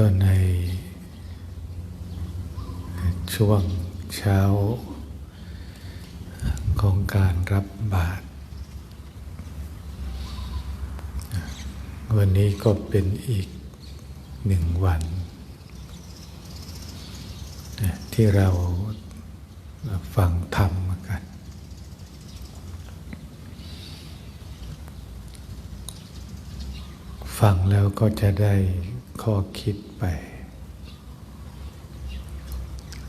ก็ในช่วงเช้าของการรับบาตรวันนี้ก็เป็นอีกหนึ่งวัน ที่เราฟังธรรมกัน ฟังแล้วก็จะได้ ข้อคิดไป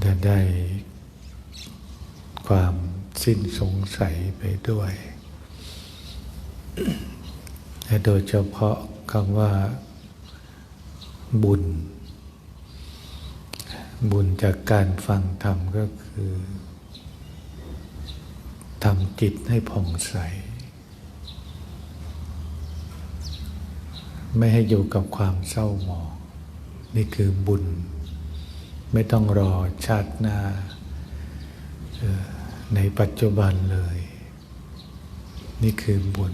จะได้ความสิ้นสงสัยไปด้วยและโดยเฉพาะคำว่าบุญ บุญจากการฟังธรรมก็คือทำจิตให้ผ่องใส ไม่ให้อยู่กับความเศร้าหมอง นี่คือบุญ ไม่ต้องรอชาติหน้าในปัจจุบันเลย นี่คือบุญ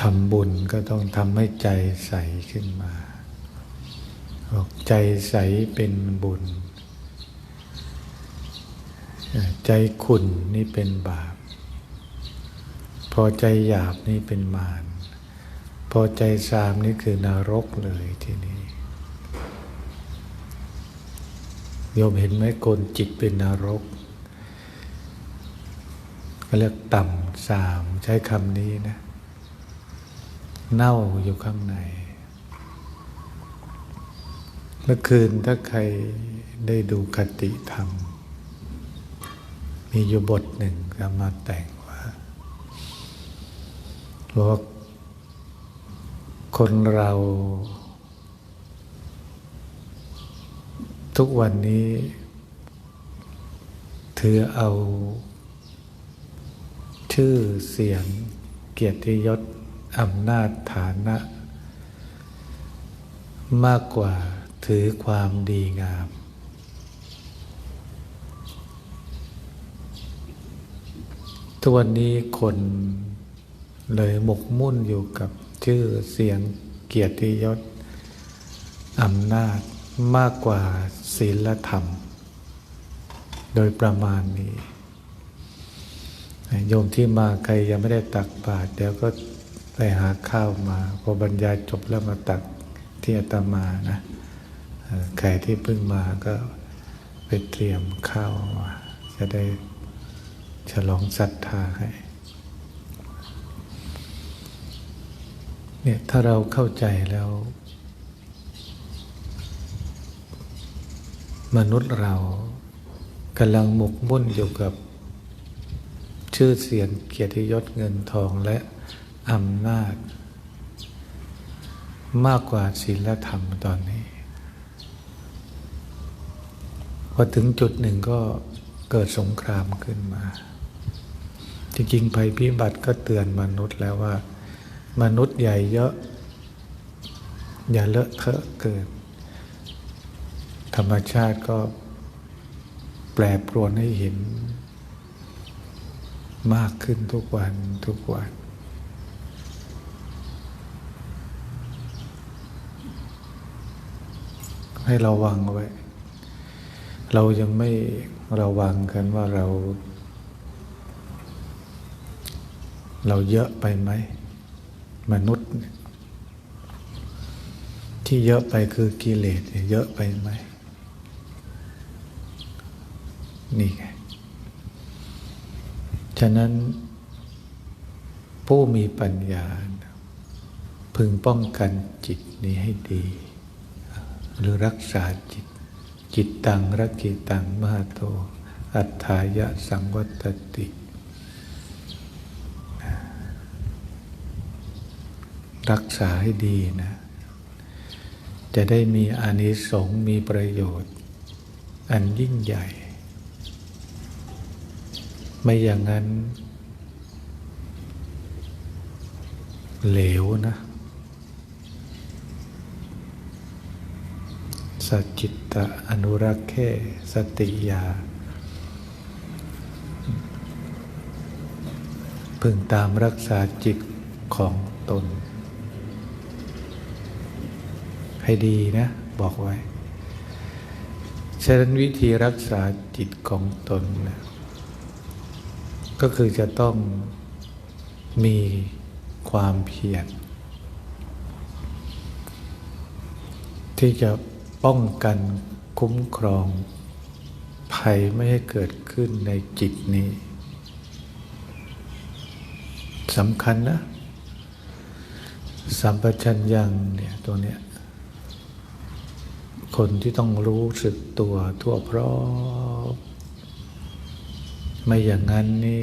ทำบุญก็ต้องทำให้ใจใสขึ้นมาบอกใจใสเป็นบุญ ใจขุ่นนี่เป็นบาป พอใจหยาบนี่เป็นมาร พอใจสามนี่คือนรกเลยทีนี้โยมเห็นไหมคนจิตเป็นนรกก็เรียกต่ำสามใช้คำนี้นะ เน่าอยู่ข้างใน เมื่อคืนถ้าใครได้ดูคติธรรม มีอยู่บทหนึ่งก็มาแต่งว่าบอกคนเรา ทุกวันนี้ถือเอา ชื่อเสียงเกียรติยศอำนาจฐานะ มากกว่าถือความดีงาม ทุกวันนี้คนเลยหมกมุ่นอยู่กับชื่อเสียงเกียรติยศอำนาจมากกว่าศีลธรรม โดยประมาณนี้ โยมที่มาใครยังไม่ได้ตักบาตรเดี๋ยวก็ไปหาข้าวมา พอบรรยายจบแล้วมาตักที่อาตมานะใครที่เพิ่งมาก็ไปเตรียมข้าวมาจะได้ ฉลองศรัทธาให้เนี่ยถ้าเราเข้าใจแล้ว มนุษย์เรากำลังหมกมุ่นอยู่กับชื่อเสียงเกียรติยศเงินทองและอำนาจ มากกว่าศีลธรรมตอนนี้ พอถึงจุดหนึ่งก็เกิดสงครามขึ้นมา จริงๆภัยพิบัติก็เตือนมนุษย์แล้วว่า มนุษย์ใหญ่เยอะ อย่าเลอะเทอะเกิน ธรรมชาติก็แปรปรวนให้เห็น มากขึ้นทุกวันทุกวัน ให้ระวังไว้ เรายังไม่ระวังกันว่าเรา เราเยอะไปไหม มนุษย์ ที่เยอะไปคือกิเลสเยอะไปไหม นี่ไง ฉะนั้นผู้มีปัญญา พึงป้องกันจิตนี้ให้ดี หรือรักษาจิต จิตตังรักกิตังมหาโต อัฏฐายะสังวัตติ รักษาให้ดีนะ จะได้มีอานิสงส์มีประโยชน์ อันยิ่งใหญ่ ไม่อย่างนั้น เหลวนะ สัจิตตะอนุรักษ์แค่สติยาพึงตามรักษาจิตของตน ให้ดีนะ บอกไว้ ฉะนั้นวิธีรักษาจิตของตนนะก็คือจะต้องมีความเพียรที่จะป้องกันคุ้มครองภัยไม่ให้เกิดขึ้นในจิตนี้สำคัญนะ สัมปชัญญังเนี่ยตัวเนี้ย คนที่ต้องรู้สึกตัวทั่วพร้อมไม่อย่างนั้นนี่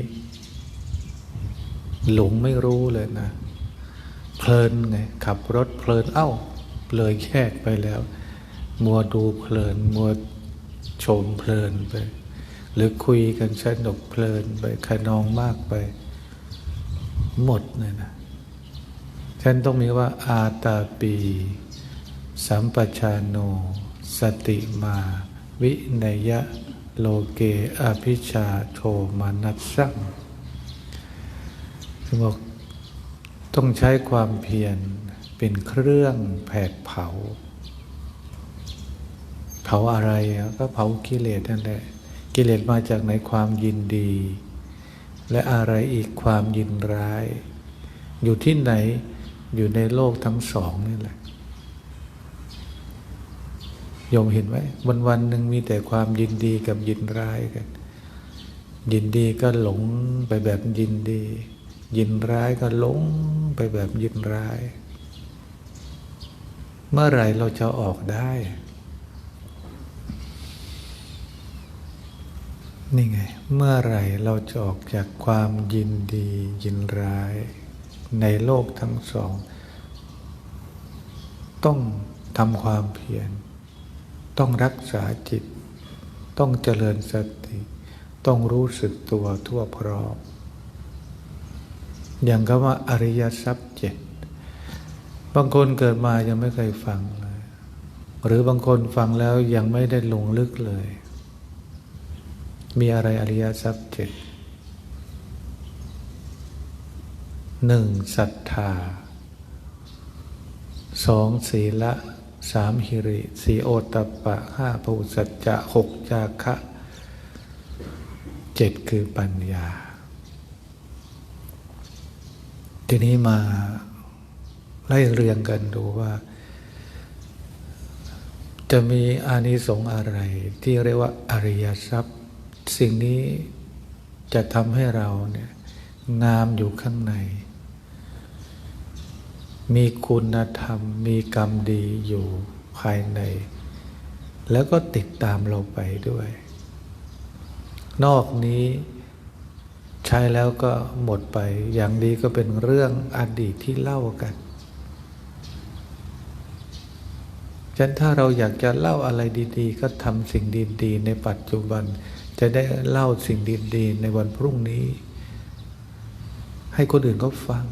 หลงไม่รู้เลยนะ เพลินไง ขับรถเพลินเอ้า เลยแยกไปแล้ว มัวดูเพลิน มัวชมเพลินไป หรือคุยกันสนุกเพลินไปขนองมากไป หมดเลยนะฉันต้องมีว่าอาตาปี สัมปชานโน สติมา วินยะโลเกอภิชาโทมานัสสังคือบอกต้องใช้ความเพียรเป็นเครื่องแผดเผา เผาอะไรก็เผากิเลสนั่นแหละกิเลสมาจากในความยินดี และอะไรอีกความยินร้าย อยู่ที่ไหนอยู่ในโลกทั้งสองนี่แหละ โยมเห็นไหมวันวันหนึ่งมีแต่ความยินดีกับยินร้ายกัน ยินดีก็หลงไปแบบยินดี ยินร้ายก็หลงไปแบบยินร้าย เมื่อไรเราจะออกได้ นี่ไง เมื่อไรเราจะออกจากความยินดี ยินร้าย ในโลกทั้งสอง ต้องทำความเพียร ต้องรักษาจิต ต้องเจริญสติ ต้องรู้สึกตัวทั่วพร้อมอย่างคำว่าอริยทรัพย์เจ็ดบางคนเกิดมายังไม่เคยฟังเลย หรือบางคนฟังแล้วยังไม่ได้ลงลึกเลย มีอะไรอริยทรัพย์เจ็ดหนึ่งศรัทธาสองศีละ สามหิริสี่โอตปปะห้าภูสัจจะหกจาคะเจ็ดคือปัญญา ทีนี้มาไล่เรียงกันดูว่า จะมีอานิสงส์อะไร ที่เรียกว่าอริยทรัพย์ สิ่งนี้จะทำให้เราเนี่ยงามอยู่ข้างใน มีคุณธรรม มีกรรมดีอยู่ภายใน แล้วก็ติดตามเราไปด้วย นอกนี้ใช้แล้วก็หมดไป อย่างดีก็เป็นเรื่องอดีตที่เล่ากันฉะนั้นถ้าเราอยากจะเล่าอะไรดี ๆ ก็ทำสิ่งดีๆ ในปัจจุบัน จะได้เล่าสิ่งดีๆ ในวันพรุ่งนี้ ให้คนอื่นเขาฟัง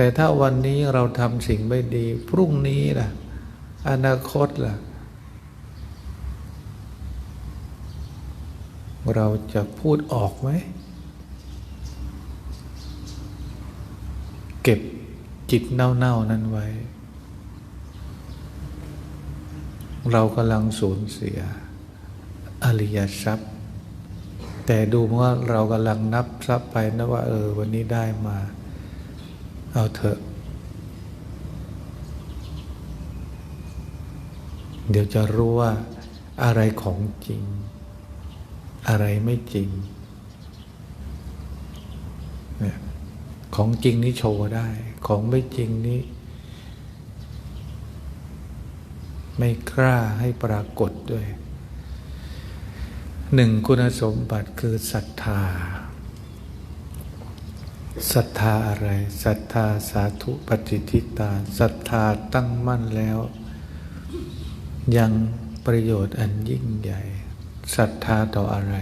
แต่ถ้าวันนี้เราทำสิ่งไม่ดี พรุ่งนี้ล่ะ อนาคตล่ะ เราจะพูดออกไหม เก็บจิตเน่าๆนั้นไว้ เรากำลังสูญเสีย อริยทรัพย์ แต่ดูว่าเรากำลังนับทรัพย์ไปนะว่า เออ วันนี้ได้มา เอาเถอะ เดี๋ยวจะรู้ว่า อะไรของจริง อะไรไม่จริง ของจริงนี่โชว์ได้ ของไม่จริงนี่ไม่กล้าให้ปรากฏด้วยหนึ่งคุณสมบัติคือศรัทธา ศรัทธาอะไรศรัทธาสาธุปฏิทิตาศรัทธาตั้งมั่นแล้ว ยังประโยชน์อันยิ่งใหญ่ศรัทธาต่ออะไร